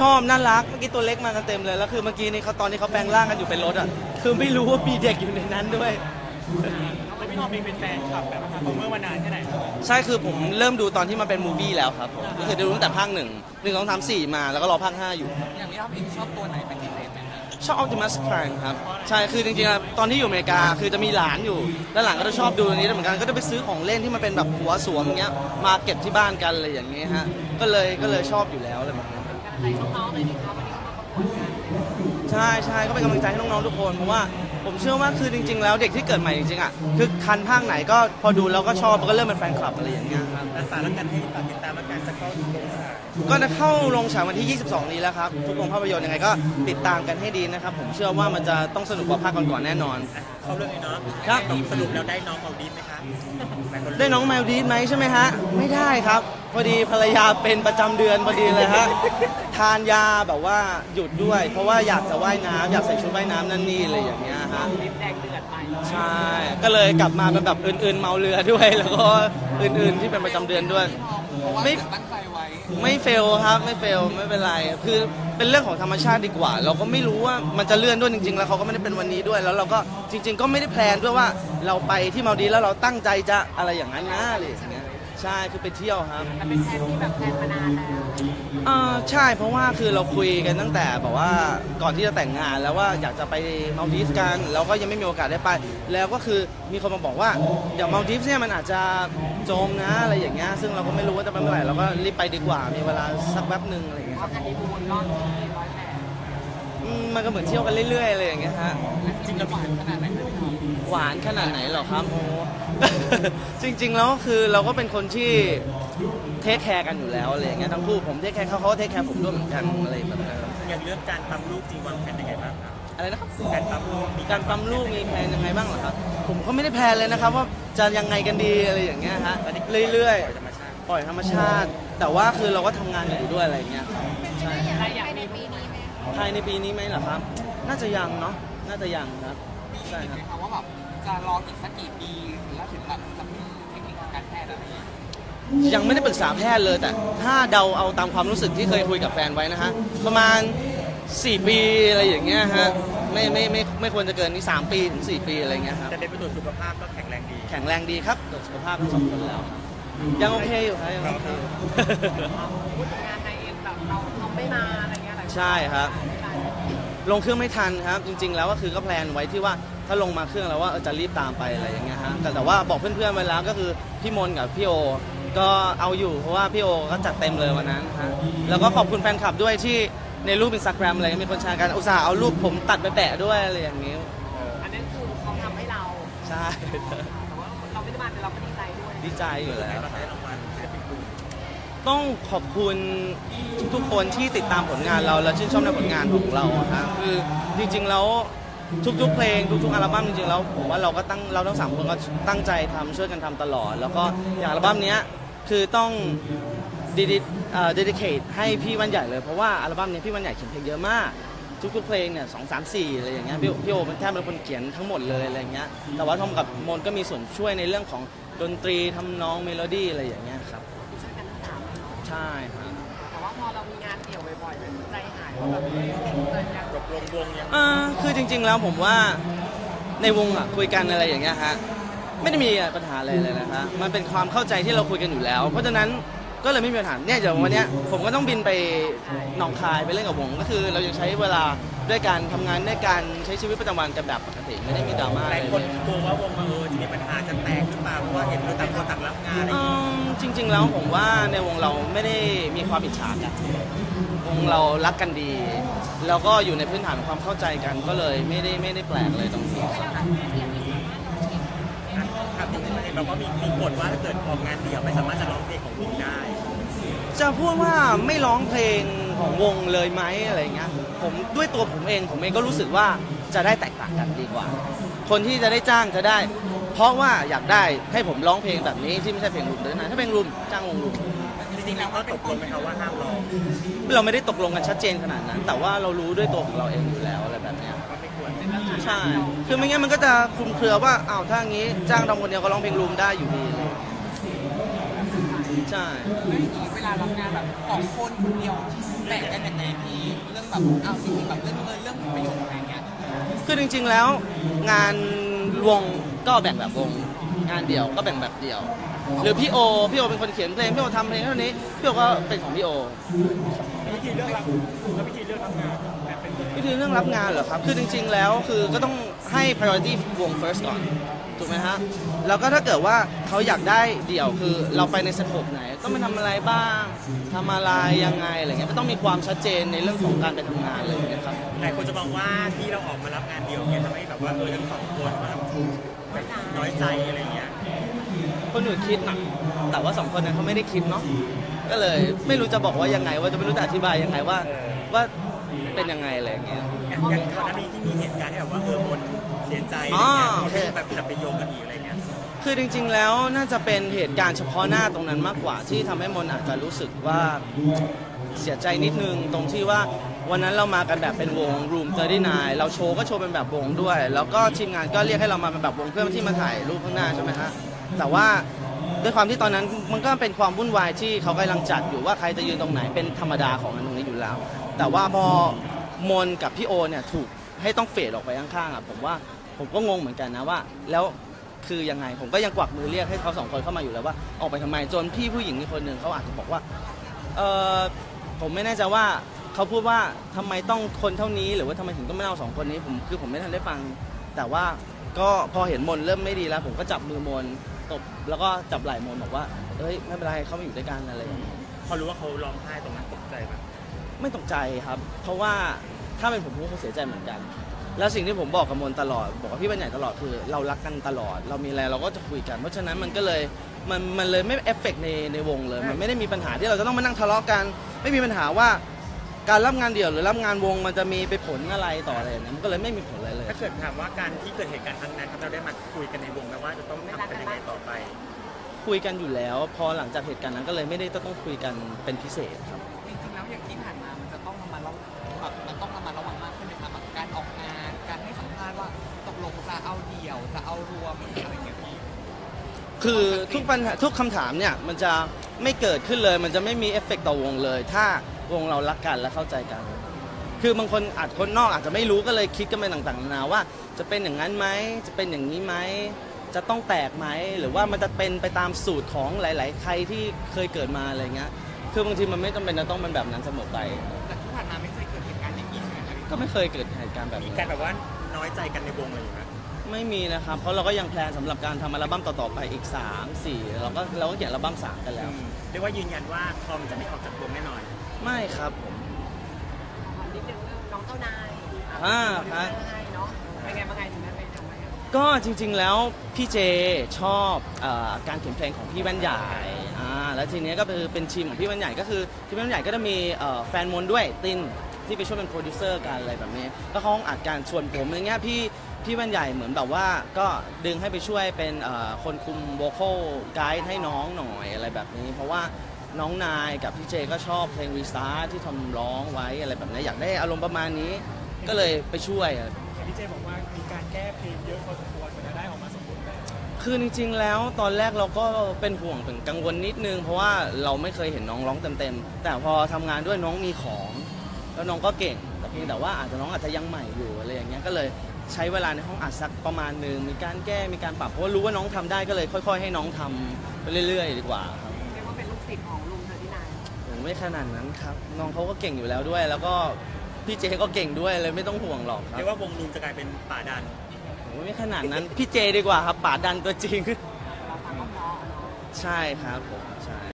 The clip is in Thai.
ชอบน่ารักเมื่อกี้ตัวเล็กมากันเต็มเลย แล้วคือเมื่อกี้นี่เขาตอนนี้เขาแปลงร่างกันอยู่เป็นรถอะคือไม่รู้ว่ามีเด็กอยู่ในนั้นด้วย แล้วพี่ทอมเองเป็นแฟนคลับแบบคอมเมอร์มานานแค่ไหนครับใช่คือผมเริ่มดูตอนที่มันเป็นมูวี่แล้วครับผมก็คือดูตั้งแต่ภาคหนึ่งหนึ่งสองสามสี่มาแล้วก็รอภาคห้าอยู่ อย่างพี่ทอมเองชอบตัวไหนเป็นพิเศษไหมครับชอบ Optimus Prime ครับ ใช่ คือจริงๆอะตอนที่อยู่อเมริกา คือจะมีหลานอยู่ แล้วหลานก็จะชอบดูอันนี้เหมือนกัน ก็จะไปซื้อของเล่นที่มันเป็นแบบหัวสวมอย่างเงี้ย มาเก็บที่บ้านกันอะไรอย่างเงี้ยฮะ ก็เลยก็เลยชอบอยู่แล้วอะไรแบบนี้ ใจน้องๆเลยดีครับวันนี้เขามาประกวดกันใช่ใช่ก็เป็นกำลังใจให้น้องๆทุกคนเพราะว่าผมเชื่อว่าคือจริง ๆ แล้วเด็กที่เกิดใหม่จริงๆอะคือคันภาคไหนก็พอดูแล้วก็ชอบแล้วก็เริ่มเป็นแฟนคลับอะไรอย่างเงี้ยครับรักษาแล้วกันให้ฝากติดตามอาการจะเข้าถึงโรงฉายก็จะเข้าโรงฉายวันที่ 22 นี้แล้วครับทุกโรงภาพยนตร์ยังไงก็ติดตามกันให้ดีนะครับผมเชื่อว่ามันจะต้องสนุกกว่าภาคก่อนๆแน่นอน เข้าเรื่องนี้เนาะครับ สรุปแล้วได้น้องเอาดีไหมคะหลายคนได้น้องแมวดีดไหมใช่ไหมฮะไม่ได้ครับ พอดีภรรยาเป็นประจำเดือนพอดีเลยฮะทานยาแบบว่าหยุดด้วย เพราะว่าอยากจะว่ายน้ำอยากใส่ชุดว่ายน้ำนั่นนี่อะไรอย่างเงี้ยฮะ ลิ้นแดงเดือดไปใช่ ก็เลยกลับมาเป็นแบบอื่นๆเมาเรือด้วย แล้วก็อื่นๆที่เป็นประจำเดือนด้วยเพราะว่าไม่ตั้งใจไว้ ไม่เฟลครับไม่เฟลไม่เป็นไรคือเป็นเรื่องของธรรมชาติดีกว่า เราก็ไม่รู้ว่ามันจะเลื่อนด้วยจริง ๆ แล้วเขาก็ไม่ได้เป็นวันนี้ด้วย แล้วเราก็จริง ๆ ก็ไม่ได้แพลนด้วยว่าเราไปที่มาดีฟแล้วเราตั้งใจจะอะไรอย่างนั้นนะอะไรอย่างเงี้ย ใช่คือไปเที่ยวครับแต่เป็นแพลนที่แบบแพลนมานานแล้วอ่าใช่เพราะว่าคือเราคุยกันตั้งแต่แบบว่าก่อนที่จะแต่งงานแล้วว่าอยากจะไปมาดีฟส์กันเราก็ยังไม่มีโอกาสได้ไป แล้วก็คือมีคนมาบอกว่าเดี๋ยวมาดีฟส์เนี่ยมันอาจจะโจมนะอะไรอย่างเงี้ยซึ่งเราก็ไม่รู้ว่าจะไปเมื่อไหร่เราก็รีบไปดีกว่ามีเวลาสักแป๊บหนึ่งอะไรอย่างเงี้ยก็ครับฮันนีมูนก็ที่ร้อยแปด อืมมันก็เหมือนเที่ยวกันเรื่อยๆอะไรอย่างเงี้ยฮะ จริงๆแล้วหวานขนาดไหนครับพี่ทอมหวานขนาดไหนเหรอครับโอ้ จริงๆแล้วคือเราก็เป็นคนที่เทคแคร์กันอยู่แล้วอะไรอย่างเงี้ยทั้งคู่ผมเทคแคร์เขาเขาก็เทคแคร์ผมด้วยเหมือนกันอะไรแบบนั้นอย่างเรื่องการปั๊มลูกจริงวางแผนยังไงบ้างครับอะไรนะครับ การปั๊มลูกมีการปั๊มลูกมีแพลนยังไงบ้างเหรอครับ ผมก็ไม่ได้แพลนเลยนะครับ ว่าจะยังไงกันดีอะไรอย่างเงี้ยฮะเรื่อยธรรมชาติ ๆ ปล่อยธรรมชาติ แต่ว่าคือเราก็ทำงานอยู่ด้วยอะไรอย่างเงี้ยครับใช่อะไรอยากในปีนี้ไหม ภายในปีนี้ไหมเหรอครับ น่าจะยังเนาะน่าจะยังครับมีใช่คิดครับไหมครับว่าแบบจะรออีกสักกี่ปีแล้วถึงแบบจะมีเทคนิคทางการแพทย์อะไรอย่างเงี้ยยังไม่ได้ปรึกษาแพทย์เลยแต่ถ้าเดาเอาตามความรู้สึกที่เคยคุยกับแฟนไว้นะฮะ ประมาณ 4 ปีอะไรอย่างเงี้ยฮะไม่ไม่ไม่ไม่ควรจะเกินนี่3ปีถึง 4 ปีอะไรเงี้ยครับแต่ได้ไปตรวจสุขภาพก็แข็งแรงดี แข็งแรงดีครับตรวจสุขภาพทั้งสองคนแล้วครับยังโอเคอยู่ครับยังโอเคอยู่พูดถึงงานในเอ็นแบบเราทำไม่มา ใช่ครับ ลงเครื่องไม่ทันครับ จริง ๆ แล้วก็คือก็แพลนไว้ที่ว่าถ้าลงมาเครื่องแล้วว่าเออจะรีบตามไปอะไรอย่างเงี้ยฮะแต่แต่ว่าบอกเพื่อนๆไว้แล้วก็คือพี่มนต์กับพี่โอ ก็เอาอยู่เพราะว่าพี่โอก็จัดเต็มเลยวันนั้นฮะแล้วก็ขอบคุณแฟนคลับด้วยที่ในรูปอินสตาแกรมอะไรมีคนแชร์กันอุตส่าห์เอารูปผมตัดไปแปะด้วยอะไรอย่างนี้อันนั้นคือเขาทำให้เรา ใช่แต่ว่าเราไม่ได้มาแต่เราก็ดีใจด้วยดีใจอยู่แล้วเรา ต้องขอบคุณทุกๆคนที่ติดตามผลงานเราและชื่นชอบในผลงานของเราอะฮะคือจริงๆแล้วทุกๆเพลงทุกๆอัลบั้มจริงๆแล้วผมว่าเราก็ตั้งเราทั้งสามคนก็ตั้งใจทำช่วยกันทำตลอด แล้วก็อย่างอัลบั้มเนี้ยคือต้องดีดิเอ่อ dedicate ให้พี่วันใหญ่เลยเพราะว่าอัลบั้มเนี้ยพี่วันใหญ่เขียนเพลงเยอะมาก ทุกๆเพลงเนี่ยสองสามสี่อะไรอย่างเงี้ยพี่พี่โอเป็นแทบเป็นคนเขียนทั้งหมดเลยอะไรอย่างเงี้ยแต่ว่าทอมกับมนก็มีส่วนช่วยในเรื่องของดนตรีทำนองเมโลดี้อะไรอย่างเงี้ยครับ ใช่ครับแต่ว่าพอเรามีงานเดี่ยวบ่อยๆมันใจหายว่าแบบเฮ้ยเจอกันตกลงวงยังเออคือจริง ๆ แล้วผมว่าในวงอะคุยกันอะไรอย่างเงี้ยฮะไม่ได้มีปัญหาอะไรเลยนะคะมันเป็นความเข้าใจที่เราคุยกันอยู่แล้ว เพราะฉะนั้น ก็เลยไม่มีปัญหาเนี่ยเดี๋ยววันเนี้ยผมก็ต้องบินไปหนองคายไปเล่นกับวงก็คือเรายังใช้เวลาด้วยการทำงานด้วยการใช้ชีวิตประจำวันกันแบบปกติไม่ได้มีดราม่าหอะไรลายเลคนย กลัวว่าวงมาเออจะมีปัญหาจะแตกหรือเปล่าเพราะว่าเห็นเราต่างคนต่างรับงานอะไรออืย่างเงี้ยมจริง ๆ แล้วผมว่าในวงเราไม่ได้มีความอิจฉากันวงเรารักกันดี แล้วก็อยู่ในพื้นฐานของความเข้าใจกันก็เลยไม่ได้ไม่ได้แปลกเลยตรงนี้ครับครับที่ เห็นบอกว่ามีมีกฎว่าถ้าเกิดออกงานเดี่ยวไม่สามารถจะร้องเพลงของวงได้ จะพูดว่าไม่ร้องเพลงของวงเลยไหมอะไรเงี้ยผมด้วยตัวผมเองผมเองก็รู้สึกว่าจะได้แตกต่างกันดีกว่า คนที่จะได้จ้างจะได้ เพราะว่าอยากได้ให้ผมร้องเพลงแบบนี้ที่ไม่ใช่เพลงรุมเดินนะถ้าเพลงรุมจ้างวงรุมจริงๆแล้วเขาตกลงไหมครับว่าห้ามร้องเราไม่ได้ตกลงกันชัดเจนขนาดนั้น แต่ว่าเรารู้ด้วยตัวของเราเองอยู่แล้วอะไรแบบเนี้ยก็ไม่ควร ใช่ คือไม่งั้นมันก็จะคลุมเครือว่าอ้าวถ้างี้จ้างทำคนเดียวก็ร้องเพลงรุมได้อยู่ดีเลยใช่แล้วอย่างนี้เวลารับงานแบบสองคนคนเดียวแบ่งกันยังไงแบบเอาจริงๆแบบเรื่องเงินเรื่องผลประโยชน์อะไรเงี้ยคือจริง ๆแล้วงานวงก็แบ่งแบบวง งานเดี่ยวก็แบ่งแบบเดี่ยว หรือพี่โอพี่โอเป็นคนเขียนเพลงพี่โอทำเพลงเท่านี้พี่โอก็เป็นของพี่โอ วิธีเลือกรับแล้ววิธีเลือกรับงาน แบบเป็นยังไงวิธีเรื่องรับงานเหรอครับ คือจริง ๆ แล้วคือก็ต้องให้ priority วง first ก่อน ถูกไหมฮะ แล้วก็ถ้าเกิดว่าเขาอยากได้เดี่ยวคือเราไปในสโคปไหน ต้องไปทำอะไรบ้างทำอะไรยังไงอะไรเงี้ยก็ต้องมีความชัดเจนในเรื่องของการไปทำงานเลยนะครับ หลายคนจะมองว่าที่เราออกมารับงานเดียวเนี่ยทำให้แบบว่าเออทั้งสองคนว่าแบบน้อยใจอะไรเงี้ยคนอื่นคิดนะแต่ว่าสองคนนั้นเขาไม่ได้คิดเนาะ ก็เลยไม่รู้จะบอกว่ายังไงว่าจะไม่รู้จะอธิบายยังไงว่าเออว่า เป็นยังไงอะไรอย่างเงี้ยอย่างอย่างก่อนหน้านี้ที่มีเหตุการณ์ที่แบบว่าเออบนเสียใจอะไรอ๋อเงี้ยโอเค แบบจับไปโยงกันอีกอะไรเงี้ยคือจริงๆ แล้วน่าจะเป็นเหตุการณ์เฉพาะหน้าตรงนั้นมากกว่าที่ทำให้มนอาจจะรู้สึกว่าเสียใจนิดนึงตรงที่ว่าวันนั้นเรามากันแบบเป็นวง Room 39 เราโชว์ก็โชว์เป็นแบบวงด้วย แล้วก็ทีมงานก็เรียกให้เรามาเป็นแบบวงเพื่อที่มาถ่ายรูปข้างหน้าใช่ไหมฮะแต่ว่าด้วยความที่ตอนนั้นมันก็เป็นความวุ่นวายที่เขากำลังจัดอยู่ว่าใครจะยืนตรงไหนเป็นธรรมดาของอันตรงนี้อยู่แล้ว แต่ว่าพอมนกับพี่โอเนี่ยถูกให้ต้องเฟดออกไปข้างๆอะผมว่าผมก็งงเหมือนกันนะว่า แล้วคือยังไงผมก็ยังกวักมือเรียกให้เขาสองคนเข้ามาอยู่แล้วว่าออกไปทำไมจนพี่ผู้หญิงอีกคนหนึ่งเขาอาจจะบอกว่าเออผมไม่แน่ใจว่าเขาพูดว่าทำไมต้องคนเท่านี้ หรือว่าทำไมถึงต้องไม่เอาสองคนนี้ผมคือผมไม่ทันได้ฟัง แต่ว่าก็พอเห็นมนเริ่มไม่ดีแล้ว ผมก็จับมือมนตบแล้วก็จับไหล่มนบอกว่าเอ้ยไม่เป็นไรเขามาอยู่ด้วยกันอะไรอย่างเงี้ย พอรู้ว่าเขาร้องไห้ตรงนั้นตกใจปะ ไม่ตกใจครับ เพราะว่าถ้าเป็นผมผมก็คงเสียใจเหมือนกัน แล้วสิ่งที่ผมบอกกับมนตลอด บอกกับพี่บัญญัติตลอดคือเรารักกันตลอด เรามีอะไรเราก็จะคุยกัน เพราะฉะนั้นมันก็เลยมันมันเลยไม่เอฟเฟกในในวงเลย มันไม่ได้มีปัญหาที่เราจะต้องมานั่งทะเลาะกัน ไม่มีปัญหาว่าการรับงานเดี่ยวหรือรับงานวงมันจะมีไปผลอะไรต่ออะไรอย่างเงี้ยมันก็เลยไม่มีผลอะไรเลย ถ้าเกิดถามว่าการที่เกิดเหตุการณ์ครั้งนั้นครับเราได้มาคุยกันในวงไหมว่าจะต้องทำกันยังไงต่อไป คุยกันอยู่แล้ว พอหลังจากเหตุการณ์นั้นก็เลยไม่ได้ต้องคุยกันเป็นพิเศษครับ จ คือทุกปัญหาทุกคำถามเนี่ยมันจะไม่เกิดขึ้นเลย มันจะไม่มีเอฟเฟกต์ต่อวงเลย ถ้าวงเรารักกันและเข้าใจกัน คือบางคนอาจคนนอกอาจจะไม่รู้ก็เลยคิดกันไปต่างๆนานาว่า จะเป็นอย่างนั้นไหมจะเป็นอย่างนี้ไหมจะต้องแตกไหมหรือว่ามันจะเป็นไปตามสูตรของหลาย ๆ ใครที่เคยเกิดมาอะไรเงี้ยคือบางทีมันไม่จำเป็นจะต้องเป็นแบบนั้นเสมอไป แต่ที่ผ่านมาไม่เคยเกิดเหตุการณ์อย่างนี้ใช่ไหมคะพี่ก็ไม่เคยเกิดเหตุการณ์แบบมีนี้ การแบบว่าน้อยใจกันในวงเลยอยู่ไหม ไม่มีนะครับ เพราะเราก็ยังแพลนสำหรับการทำอัลบั้มต่อๆไปอีก 3 4 เราก็เราก็เขียนอัลบั้ม3กันแล้วเรียกว่ายืนยันว่าทอมจะไม่ออกจากวงแน่นอนไม่ครับผม ขอนิดนึงเรื่องน้องเจ้านายอ่าโปรดิวเซอร์ให้เนาะเป็นไงบ้างไงถึงได้ไปทำไมอะก็จริงๆแล้วพี่เจชอบเออการเขียนเพลงของพี่แว่นใหญ่อ่าแล้วทีเนี้ยก็คือเป็นทีมของพี่แว่นใหญ่ก็คือพี่แว่นใหญ่ก็จะมีเอ่อแฟนมนด้วยตินที่ไปช่วยเป็นโปรดิวเซอร์กันอะไรแบบนี้ แล้วเขาอัดการชวนผมอย่างเงี้ยพี่ พี่แว่นใหญ่เหมือนแบบว่าก็ดึงให้ไปช่วยเป็นเอ่อคนคุมโวคอลไกด์ให้น้องหน่อยอะไรแบบนี้ เพราะว่าน้องนายกับพี่เจก็ชอบเพลงรีสตาร์ที่ทำร้องไว้อะไรแบบนี้อยากได้อารมณ์ประมาณนี้ ก็เลยไปช่วยพี่เจบอกว่ามีการแก้เพลงเยอะพอสมควรกว่าจะได้ออกมาสมบูรณ์แบบคือจริงๆแล้วตอนแรกเราก็เป็นห่วงถึงกังวลนิดนึง เพราะว่าเราไม่เคยเห็นน้องร้องเต็มๆ แต่พอทำงานด้วยน้องมีของ แล้วน้องก็เก่งแต่เพียงแต่ว่าอาจจะน้องอาจจะยังใหม่อยู่อะไรอย่างเงี้ยก็เลย ใช้เวลาในห้องอัดสักประมาณหนึ่งมีการแก้มีการปรับเพราะว่ารู้ว่าน้องทำได้ก็เลยค่อย ๆ ให้น้องทำไปเรื่อย ๆ ดีกว่าครับเรียกว่าเป็นลูกศิษย์ของลุงเธอที่นายผมไม่ขนาดนั้นครับน้องเขาก็เก่งอยู่แล้วด้วย แล้วก็พี่เจก็เก่งด้วยเลยไม่ต้องห่วงหรอกครัเรีบยกว่าวงลุงจะกลายเป็นป่าดัน ผมไม่ขนาดนั้นพี่เจดีกว่าครับป่าดันตัวจริง เราฟังก็เพราะเนาะ ใช่ครับผมใช่